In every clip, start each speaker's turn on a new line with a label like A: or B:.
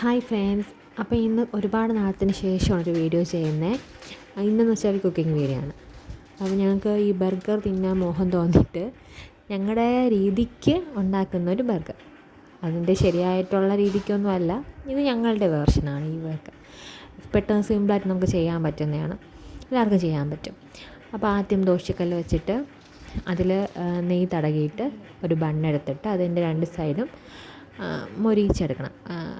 A: Hi friends. അപ്പോൾ ഇന്ന് ഒരുപാട് നാളത്തിന് ശേഷമാണ് ഒരു വീഡിയോ ചെയ്യുന്നത്. ഇന്നെന്ന് വെച്ചാൽ ഒരു കുക്കിംഗ് വീഡിയോ ആണ്. അപ്പോൾ ഞങ്ങൾക്ക് ഈ ബർഗർ തിന്നാൻ മോഹം തോന്നിയിട്ട് ഞങ്ങളുടെ രീതിക്ക് ഉണ്ടാക്കുന്ന ഒരു ബർഗർ. അതിന്റെ ശരിയായിട്ടുള്ള രീതിക്കൊന്നും അല്ല. ഇത് ഞങ്ങളുടെ വേർഷനാണ് ഈ ബർഗർ. പെട്ടെന്ന് സിമ്പിളായിട്ട് നമുക്ക് ചെയ്യാൻ പറ്റുന്നതാണ്. എല്ലാവർക്കും ചെയ്യാൻ പറ്റും. അപ്പോൾ ആദ്യം ദോശക്കല്ല് വെച്ചിട്ട് അതിൽ നെയ്യ് തടകിയിട്ട് ഒരു ബണ്ണെടുത്തിട്ട് അതിന്റെ രണ്ട് സൈഡും മൊരിയിച്ചെടുക്കണം.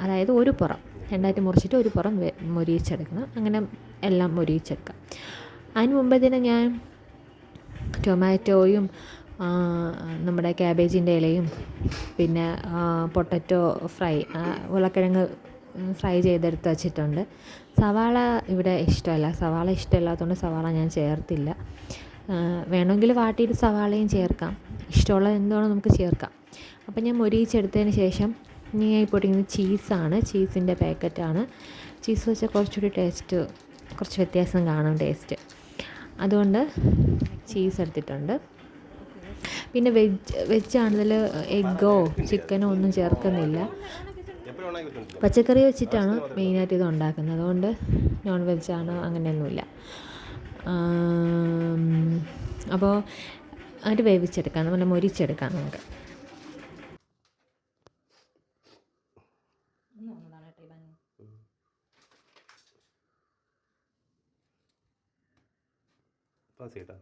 A: അതായത് ഒരു പുറം. രണ്ടായിട്ട് മുറിച്ചിട്ട് ഒരു പുറം മൊരിയിച്ചെടുക്കണം. അങ്ങനെ എല്ലാം മൊരിയിച്ചെടുക്കാം. അതിന് തന്നെ ഞാൻ ടൊമാറ്റോയും നമ്മുടെ ക്യാബേജിന്റെ ഇലയും പിന്നെ പൊട്ടറ്റോ ഫ്രൈ ഉരുളക്കിഴങ്ങ് ഫ്രൈ ചെയ്തെടുത്ത് വച്ചിട്ടുണ്ട്. സവാള ഇവിടെ ഇഷ്ടമല്ല. സവാള ഇഷ്ടമില്ലാത്തതുകൊണ്ട് സവാള ഞാൻ ചേർത്തില്ല. വേണമെങ്കിൽ വാട്ടിയിട്ട് സവാളയും ചേർക്കാം. ഇഷ്ടമുള്ളത് എന്താണോ നമുക്ക് ചേർക്കാം. അപ്പം ഞാൻ മൊരിയിച്ചെടുത്തതിന് ശേഷം ഞാൻ ഇപ്പോൾ ഇട്ടിരിക്കുന്നത് ചീസാണ് ചീസിന്റെ പാക്കറ്റാണ്. ചീസ് വെച്ചാൽ കുറച്ചുകൂടി ടേസ്റ്റ് കുറച്ച് വ്യത്യാസം കാണും ടേസ്റ്റ്. അതുകൊണ്ട് ചീസ് എടുത്തിട്ടുണ്ട്. പിന്നെ വെജ് വെജാണിതിൽ എഗ്ഗോ ചിക്കനോ ഒന്നും ചേർക്കുന്നില്ല. പച്ചക്കറി വെച്ചിട്ടാണ് മെയിനായിട്ട് ഇത് ഉണ്ടാക്കുന്നത്. അതുകൊണ്ട് നോൺ വെജാണ് അങ്ങനെയൊന്നുമില്ല. അപ്പോൾ അത് വേവിച്ചെടുക്കാം. നമ്മൾ മൊരിച്ചെടുക്കാം നമുക്ക്.
B: പാസ് ചെയ്യട്ടാ.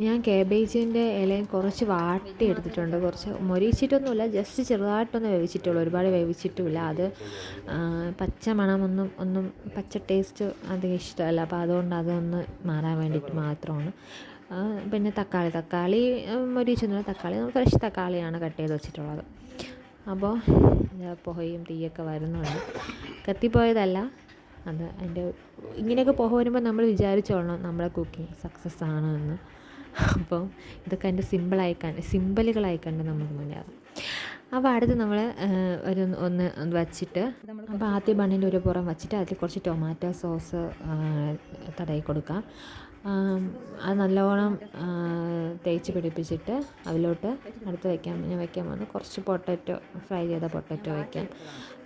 A: ഞാൻ കേബേജിന്റെ ഇലയും കുറച്ച് വാട്ടി എടുത്തിട്ടുണ്ട്. കുറച്ച് മൊരിച്ചിട്ടൊന്നുമില്ല. ജസ്റ്റ് ചെറുതായിട്ടൊന്ന് വേവിച്ചിട്ടുള്ളൂ. ഒരുപാട് വേവിച്ചിട്ടുമില്ല. അത് പച്ച മണമൊന്നും ഒന്നും പച്ച ടേസ്റ്റ് അധികം ഇഷ്ടമല്ല. അപ്പോൾ അതുകൊണ്ട് അതൊന്ന് മാറാൻ വേണ്ടിയിട്ട് മാത്രമാണ്. പിന്നെ തക്കാളി. തക്കാളി മൊരീച്ചൊന്നുമില്ല തക്കാളി. ഫ്രഷ് തക്കാളിയാണ് കട്ട് ചെയ്ത് വെച്ചിട്ടുള്ളത്. അപ്പോൾ പുകയും തീയൊക്കെ വരുന്നുണ്ട്. കത്തിപ്പോയതല്ല. അത് അതിന്റെ ഇങ്ങനെയൊക്കെ പുക വരുമ്പോൾ നമ്മൾ വിചാരിച്ചോളണം നമ്മുടെ കുക്കിംഗ് സക്സസ് ആണ് എന്ന്. അപ്പോൾ ഇതൊക്കെ അതിന്റെ സിമ്പിളായി കണ്ട് സിമ്പിളുകളായി കണ്ട് നമുക്ക് മുന്നേറാം. അപ്പോൾ അടുത്ത് നമ്മൾ ഒരു ഒന്ന് വച്ചിട്ട് അപ്പോൾ ആദ്യം ബണ്ണിന്റെ ഒരു പുറം വച്ചിട്ട് അതിൽ കുറച്ച് ടൊമാറ്റോ സോസ് തടയി കൊടുക്കാം. അത് നല്ലവണ്ണം തേച്ച് പിടിപ്പിച്ചിട്ട് അതിലോട്ട് അടുത്ത് വയ്ക്കാം ഞാൻ വയ്ക്കാൻ പോകുന്നത് കുറച്ച് പൊട്ടറ്റോ ഫ്രൈ ചെയ്ത പൊട്ടറ്റോ വയ്ക്കാം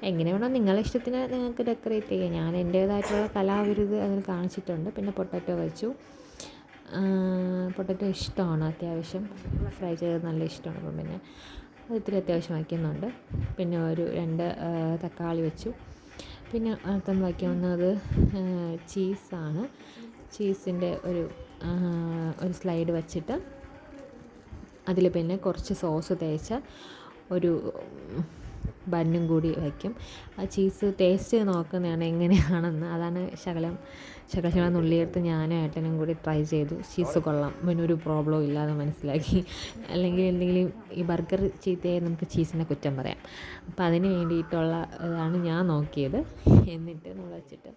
A: എങ്ങനെ വേണോ നിങ്ങളെ ഇഷ്ടത്തിന് നിങ്ങൾക്ക് ഡെക്കറേറ്റ് ചെയ്യാം. ഞാൻ എന്റേതായിട്ടുള്ള കലാവിരുത് അതിൽ കാണിച്ചിട്ടുണ്ട്. പിന്നെ പൊട്ടറ്റോ വെച്ചു. പൊട്ടറ്റോ ഇഷ്ടമാണ് അത്യാവശ്യം. ഫ്രൈ ചെയ്തത് നല്ല ഇഷ്ടമാണ്. അപ്പം പിന്നെ അത് ഇത്തിരി അത്യാവശ്യം വയ്ക്കുന്നുണ്ട്. പിന്നെ ഒരു രണ്ട് തക്കാളി വെച്ചു. പിന്നെ അടുത്തൊന്ന് വയ്ക്കുന്നത് ചീസാണ്. ചീസിന്റെ ഒരു ഒരു സ്ലൈഡ് വച്ചിട്ട് അതിൽ പിന്നെ കുറച്ച് സോസ് തേച്ച ഒരു ബന്നും കൂടി വയ്ക്കും. ആ ചീസ് ടേസ്റ്റ് നോക്കുന്നതാണ് എങ്ങനെയാണെന്ന്. അതാണ് ശകലം ശകല ശകലം നുള്ളിയെടുത്ത് ഞാനും ഏട്ടനും കൂടി ട്രൈ ചെയ്തു. ചീസ് കൊള്ളാം. പിന്നെ ഒരു പ്രോബ്ലം ഇല്ലാതെ മനസ്സിലാക്കി. അല്ലെങ്കിൽ എന്തെങ്കിലും ഈ ബർഗർ ചീത്തയായി നമുക്ക് ചീസിനെ കുറ്റം പറയാം. അപ്പോൾ അതിന് വേണ്ടിയിട്ടുള്ള ഇതാണ് ഞാൻ നോക്കിയത്. എന്നിട്ട് നമ്മൾ വെച്ചിട്ട്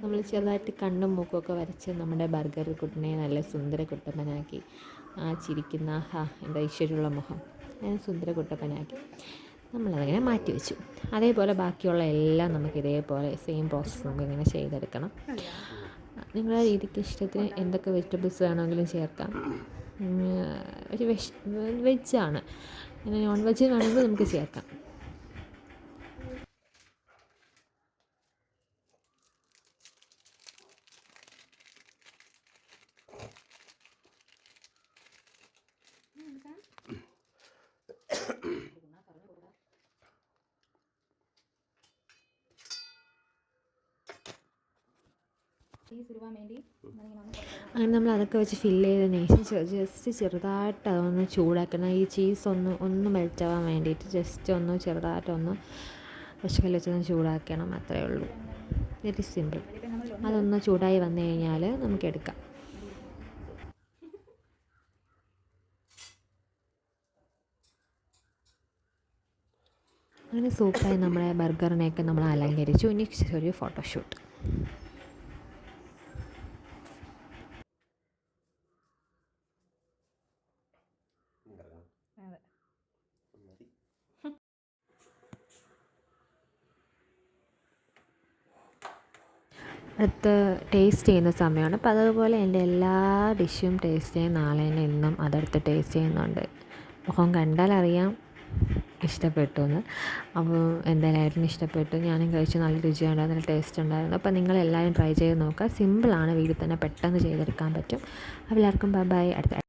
A: നമ്മൾ ചെറുതായിട്ട് കണ്ണും മൂക്കുമൊക്കെ വരച്ച് നമ്മുടെ ബർഗർ കുട്ടനെ നല്ല സുന്ദര കുട്ടപ്പനാക്കി. ആ ചിരിക്കുന്ന ഹാ എന്താ ഈശ്വരുള്ള മുഖം. അങ്ങനെ സുന്ദര കുട്ടപ്പനാക്കി. നമ്മളതങ്ങനെ മാറ്റി വെച്ചു. അതേപോലെ ബാക്കിയുള്ള എല്ലാം നമുക്ക് ഇതേപോലെ സെയിം പ്രോസസ്സ് നമുക്ക് ഇങ്ങനെ ചെയ്തെടുക്കണം. നിങ്ങളുടെ രീതിക്ക് ഇഷ്ടത്തിന് എന്തൊക്കെ വെജിറ്റബിൾസ് വേണമെങ്കിലും ചേർക്കാം. ഒരു വെജ് വെജാണ് നോൺ വെജ് വേണമെങ്കിൽ നമുക്ക് ചേർക്കാം. അങ്ങനെ നമ്മൾ അതൊക്കെ വെച്ച് ഫില്ല് ചെയ്തതിന് ശേഷം ജസ്റ്റ് ചെറുതായിട്ട് അതൊന്ന് ചൂടാക്കണം. ഈ ചീസ് ഒന്ന് ഒന്ന് മെൽറ്റാവാൻ വേണ്ടിയിട്ട് ജസ്റ്റ് ഒന്ന് ചെറുതായിട്ടൊന്ന് പശുക്കല്ല് വെച്ചൊന്ന് ചൂടാക്കണം. അത്രയേ ഉള്ളൂ. വെരി സിമ്പിൾ അതൊന്ന് ചൂടായി വന്നു കഴിഞ്ഞാൽ നമുക്ക് എടുക്കാം. അങ്ങനെ സൂപ്പറായി നമ്മുടെ ബർഗറിനെയൊക്കെ നമ്മൾ അലങ്കരിച്ചു. ഇനി ഒരു ഫോട്ടോഷൂട്ട് അടുത്ത് ടേസ്റ്റ് ചെയ്യുന്ന സമയമാണ്. അപ്പോൾ അതുപോലെ എന്റെ എല്ലാ ഡിഷും ടേസ്റ്റ് ചെയ്യാൻ നാളെ തന്നെ ഇന്നും അതെടുത്ത് ടേസ്റ്റ് ചെയ്യുന്നുണ്ട്. മുഖം കണ്ടാലറിയാം ഇഷ്ടപ്പെട്ടു എന്ന്. അപ്പോൾ എന്തായാലും ഇഷ്ടപ്പെട്ടു. ഞാനും കഴിച്ചു. നല്ല രുചിയുണ്ടായിരുന്നു നല്ല ടേസ്റ്റ് ഉണ്ടായിരുന്നു. അപ്പോൾ നിങ്ങൾ നിങ്ങളെല്ലാവരും ട്രൈ ചെയ്ത് നോക്കുക. സിമ്പിളാണ് വീട്ടിൽ തന്നെ പെട്ടെന്ന് ചെയ്തെടുക്കാൻ പറ്റും. അപ്പോൾ എല്ലാവർക്കും ബൈ ബൈ അടുത്ത